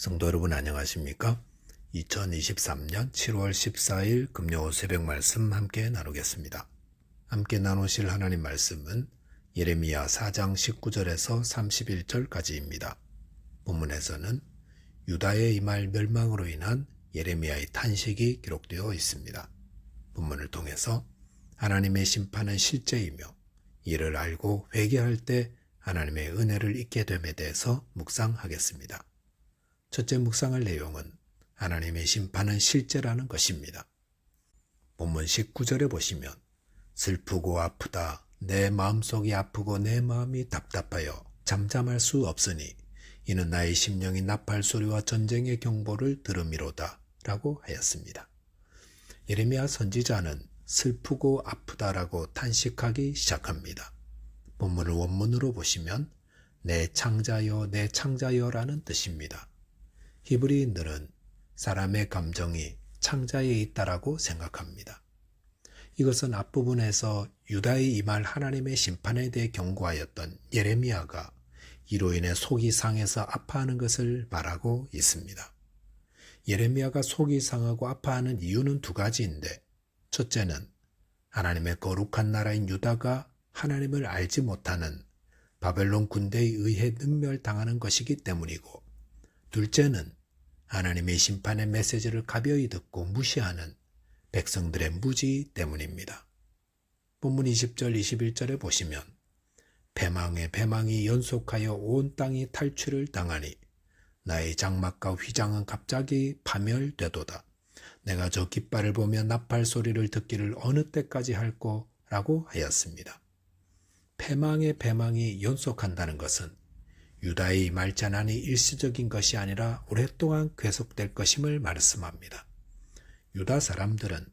성도 여러분 안녕하십니까? 2023년 7월 14일 금요 새벽 말씀 함께 나누겠습니다. 함께 나누실 하나님 말씀은 예레미야 4장 19절에서 31절까지입니다. 본문에서는 유다의 이말 멸망으로 인한 예레미야의 탄식이 기록되어 있습니다. 본문을 통해서 하나님의 심판은 실제이며 이를 알고 회개할 때 하나님의 은혜를 잊게 됨에 대해서 묵상하겠습니다. 첫째 묵상할 내용은 하나님의 심판은 실제라는 것입니다. 본문 19절에 보시면 슬프고 아프다 내 마음속이 아프고 내 마음이 답답하여 잠잠할 수 없으니 이는 나의 심령이 나팔 소리와 전쟁의 경보를 들음이로다 라고 하였습니다. 예레미야 선지자는 슬프고 아프다라고 탄식하기 시작합니다. 본문을 원문으로 보시면 내 창자여 내 창자여라는 뜻입니다. 히브리인들은 사람의 감정이 창자에 있다라고 생각합니다. 이것은 앞부분에서 유다의 이말 하나님의 심판에 대해 경고하였던 예레미야가 이로 인해 속이 상해서 아파하는 것을 말하고 있습니다. 예레미야가 속이 상하고 아파하는 이유는 두 가지인데 첫째는 하나님의 거룩한 나라인 유다가 하나님을 알지 못하는 바벨론 군대에 의해 능멸당하는 것이기 때문이고 둘째는 하나님의 심판의 메시지를 가벼이 듣고 무시하는 백성들의 무지 때문입니다. 본문 20절 21절에 보시면 배망의 배망이 연속하여 온 땅이 탈출을 당하니 나의 장막과 휘장은 갑자기 파멸되도다. 내가 저 깃발을 보며 나팔 소리를 듣기를 어느 때까지 할꼬 라고 하였습니다. 패망의 패망이 연속한다는 것은 유다의 말자난이 일시적인 것이 아니라 오랫동안 계속될 것임을 말씀합니다. 유다 사람들은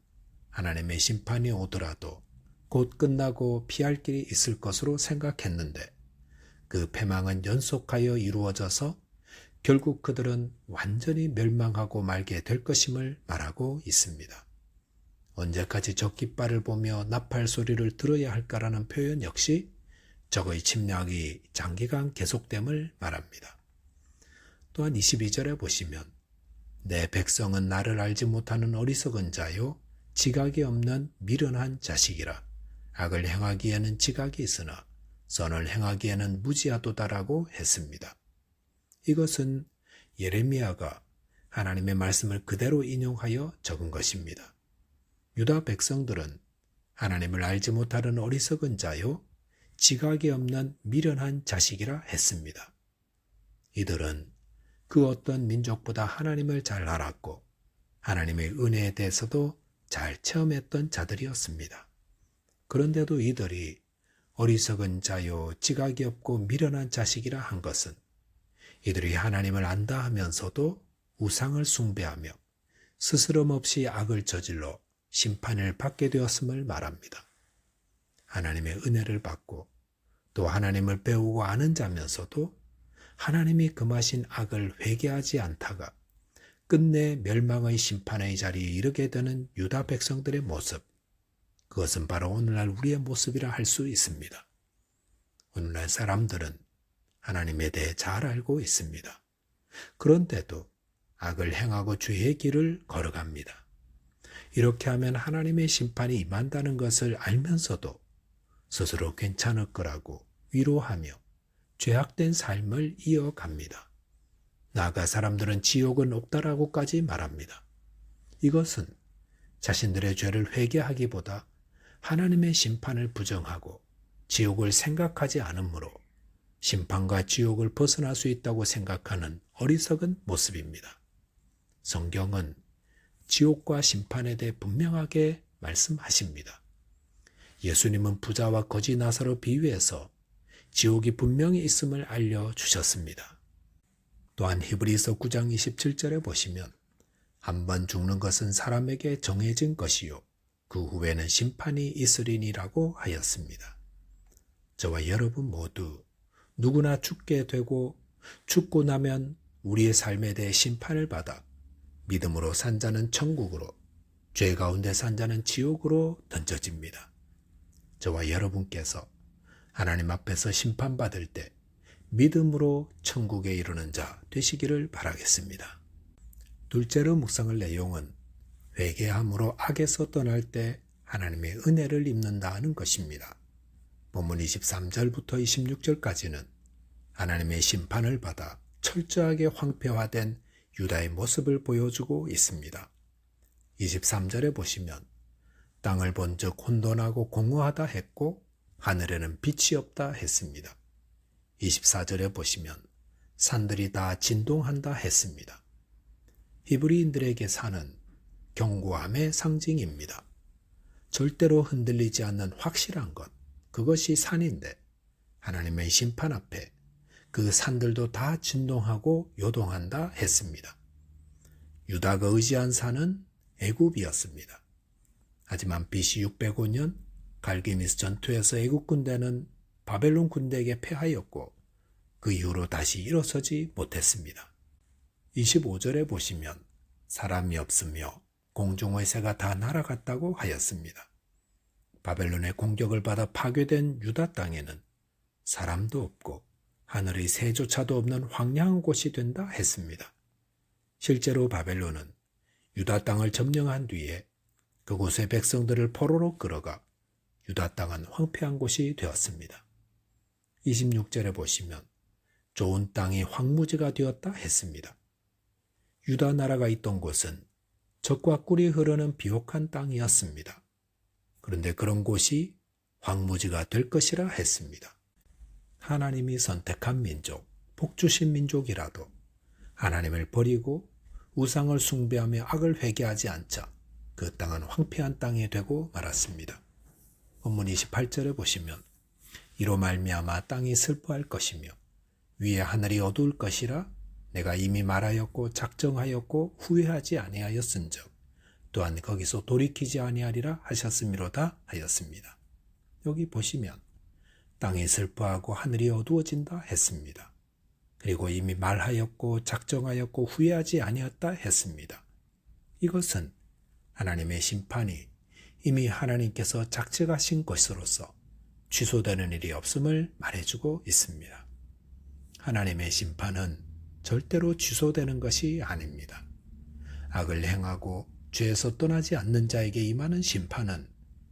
하나님의 심판이 오더라도 곧 끝나고 피할 길이 있을 것으로 생각했는데 그 패망은 연속하여 이루어져서 결국 그들은 완전히 멸망하고 말게 될 것임을 말하고 있습니다. 언제까지 저 깃발을 보며 나팔 소리를 들어야 할까라는 표현 역시 적의 침략이 장기간 계속됨을 말합니다. 또한 22절에 보시면 내 백성은 나를 알지 못하는 어리석은 자요 지각이 없는 미련한 자식이라 악을 행하기에는 지각이 있으나 선을 행하기에는 무지하도다라고 했습니다. 이것은 예레미야가 하나님의 말씀을 그대로 인용하여 적은 것입니다. 유다 백성들은 하나님을 알지 못하는 어리석은 자요 지각이 없는 미련한 자식이라 했습니다. 이들은 그 어떤 민족보다 하나님을 잘 알았고 하나님의 은혜에 대해서도 잘 체험했던 자들이었습니다. 그런데도 이들이 어리석은 자요 지각이 없고 미련한 자식이라 한 것은 이들이 하나님을 안다 하면서도 우상을 숭배하며 스스럼 없이 악을 저질러 심판을 받게 되었음을 말합니다. 하나님의 은혜를 받고 또 하나님을 배우고 아는 자면서도 하나님이 금하신 악을 회개하지 않다가 끝내 멸망의 심판의 자리에 이르게 되는 유다 백성들의 모습. 그것은 바로 오늘날 우리의 모습이라 할 수 있습니다. 오늘날 사람들은 하나님에 대해 잘 알고 있습니다. 그런데도 악을 행하고 주의 길을 걸어갑니다. 이렇게 하면 하나님의 심판이 임한다는 것을 알면서도 스스로 괜찮을 거라고 위로하며 죄악된 삶을 이어갑니다. 나아가 사람들은 지옥은 없다라고까지 말합니다. 이것은 자신들의 죄를 회개하기보다 하나님의 심판을 부정하고 지옥을 생각하지 않으므로 심판과 지옥을 벗어날 수 있다고 생각하는 어리석은 모습입니다. 성경은 지옥과 심판에 대해 분명하게 말씀하십니다. 예수님은 부자와 거지 나사로 비유해서 지옥이 분명히 있음을 알려주셨습니다. 또한 히브리서 9장 27절에 보시면 한 번 죽는 것은 사람에게 정해진 것이요 그 후에는 심판이 있으리니라고 하였습니다. 저와 여러분 모두 누구나 죽게 되고 죽고 나면 우리의 삶에 대해 심판을 받아 믿음으로 산 자는 천국으로 죄 가운데 산 자는 지옥으로 던져집니다. 저와 여러분께서 하나님 앞에서 심판받을 때 믿음으로 천국에 이르는 자 되시기를 바라겠습니다. 둘째로 묵상할 내용은 회개함으로 악에서 떠날 때 하나님의 은혜를 입는다는 것입니다. 본문 23절부터 26절까지는 하나님의 심판을 받아 철저하게 황폐화된 유다의 모습을 보여주고 있습니다. 23절에 보시면 땅을 본즉 혼돈하고 공허하다 했고 하늘에는 빛이 없다 했습니다. 24절에 보시면 산들이 다 진동한다 했습니다. 히브리인들에게 산은 견고함의 상징입니다. 절대로 흔들리지 않는 확실한 것, 그것이 산인데 하나님의 심판 앞에 그 산들도 다 진동하고 요동한다 했습니다. 유다가 의지한 산은 애굽이었습니다. 하지만 BC 605년 갈기미스 전투에서 애국 군대는 바벨론 군대에게 패하였고 그 이후로 다시 일어서지 못했습니다. 25절에 보시면 사람이 없으며 공중의 새가 다 날아갔다고 하였습니다. 바벨론의 공격을 받아 파괴된 유다 땅에는 사람도 없고 하늘의 새조차도 없는 황량한 곳이 된다 했습니다. 실제로 바벨론은 유다 땅을 점령한 뒤에 그곳의 백성들을 포로로 끌어가 유다 땅은 황폐한 곳이 되었습니다. 26절에 보시면 좋은 땅이 황무지가 되었다 했습니다. 유다 나라가 있던 곳은 적과 꿀이 흐르는 비옥한 땅이었습니다. 그런데 그런 곳이 황무지가 될 것이라 했습니다. 하나님이 선택한 민족, 복주신 민족이라도 하나님을 버리고 우상을 숭배하며 악을 회개하지 않자 그 땅은 황폐한 땅이 되고 말았습니다. 본문 28절에 보시면 이로 말미암아 땅이 슬퍼할 것이며 위에 하늘이 어두울 것이라 내가 이미 말하였고 작정하였고 후회하지 아니하였은즉 또한 거기서 돌이키지 아니하리라 하셨음이로다 하였습니다. 여기 보시면 땅이 슬퍼하고 하늘이 어두워진다 했습니다. 그리고 이미 말하였고 작정하였고 후회하지 아니었다 했습니다. 이것은 하나님의 심판이 이미 하나님께서 작정하신 것으로서 취소되는 일이 없음을 말해주고 있습니다. 하나님의 심판은 절대로 취소되는 것이 아닙니다. 악을 행하고 죄에서 떠나지 않는 자에게 임하는 심판은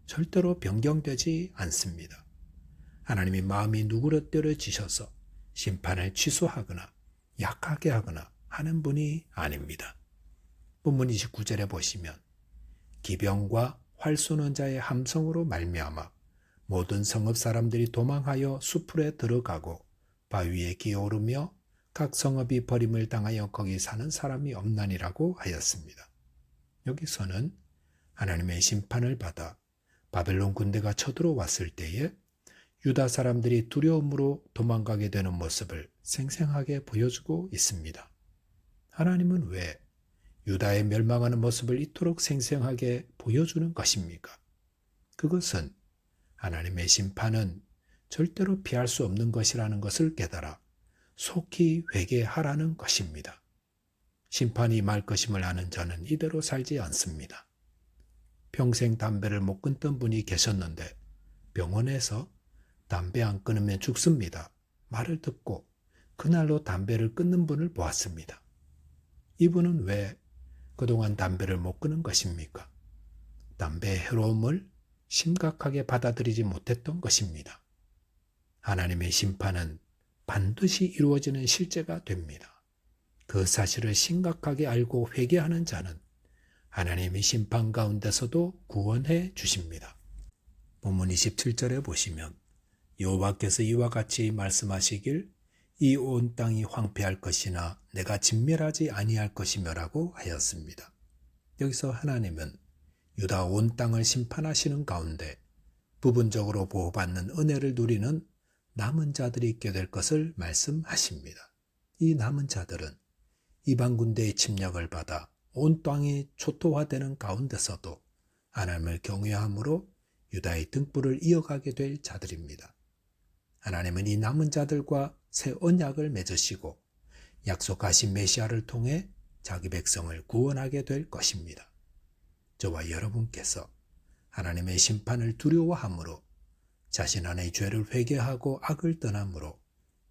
절대로 변경되지 않습니다. 하나님이 마음이 누그러뜨려지셔서 심판을 취소하거나 약하게 하거나 하는 분이 아닙니다. 본문 29절에 보시면 기병과 활 쏘는 자의 함성으로 말미암아 모든 성읍 사람들이 도망하여 수풀에 들어가고 바위에 기어오르며 각 성읍이 버림을 당하여 거기 사는 사람이 없나니라고 하였습니다. 여기서는 하나님의 심판을 받아 바벨론 군대가 쳐들어왔을 때에 유다 사람들이 두려움으로 도망가게 되는 모습을 생생하게 보여주고 있습니다. 하나님은 왜 유다의 멸망하는 모습을 이토록 생생하게 보여주는 것입니까? 그것은 하나님의 심판은 절대로 피할 수 없는 것이라는 것을 깨달아 속히 회개하라는 것입니다. 심판이 말 것임을 아는 자는 이대로 살지 않습니다. 평생 담배를 못 끊던 분이 계셨는데 병원에서 담배 안 끊으면 죽습니다. 말을 듣고 그날로 담배를 끊는 분을 보았습니다. 이분은 왜 그동안 담배를 못 끊은 것입니까? 담배의 해로움을 심각하게 받아들이지 못했던 것입니다. 하나님의 심판은 반드시 이루어지는 실제가 됩니다. 그 사실을 심각하게 알고 회개하는 자는 하나님의 심판 가운데서도 구원해 주십니다. 본문 27절에 보시면 여호와께서 이와 같이 말씀하시길 이 온 땅이 황폐할 것이나 내가 진멸하지 아니할 것이며라고 하였습니다. 여기서 하나님은 유다 온 땅을 심판하시는 가운데 부분적으로 보호받는 은혜를 누리는 남은 자들이 있게 될 것을 말씀하십니다. 이 남은 자들은 이방 군대의 침략을 받아 온 땅이 초토화되는 가운데서도 하나님을 경외함으로 유다의 등불을 이어가게 될 자들입니다. 하나님은 이 남은 자들과 새 언약을 맺으시고 약속하신 메시아를 통해 자기 백성을 구원하게 될 것입니다. 저와 여러분께서 하나님의 심판을 두려워함으로 자신 안의 죄를 회개하고 악을 떠남으로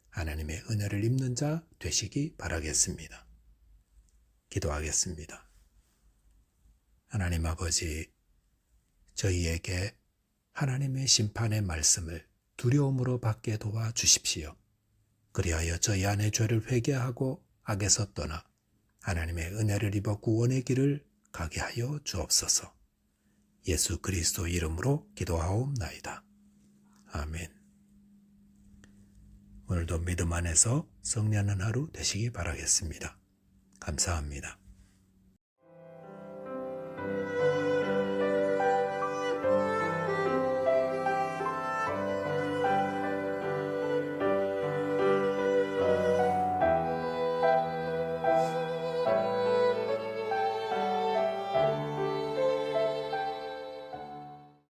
하나님의 은혜를 입는 자 되시기 바라겠습니다. 기도하겠습니다. 하나님 아버지, 저희에게 하나님의 심판의 말씀을 두려움으로 받게 도와 주십시오. 그리하여 저희 안의 죄를 회개하고 악에서 떠나 하나님의 은혜를 입어 구원의 길을 가게 하여 주옵소서. 예수 그리스도 이름으로 기도하옵나이다. 아멘. 오늘도 믿음 안에서 성령하는 하루 되시기 바라겠습니다. 감사합니다.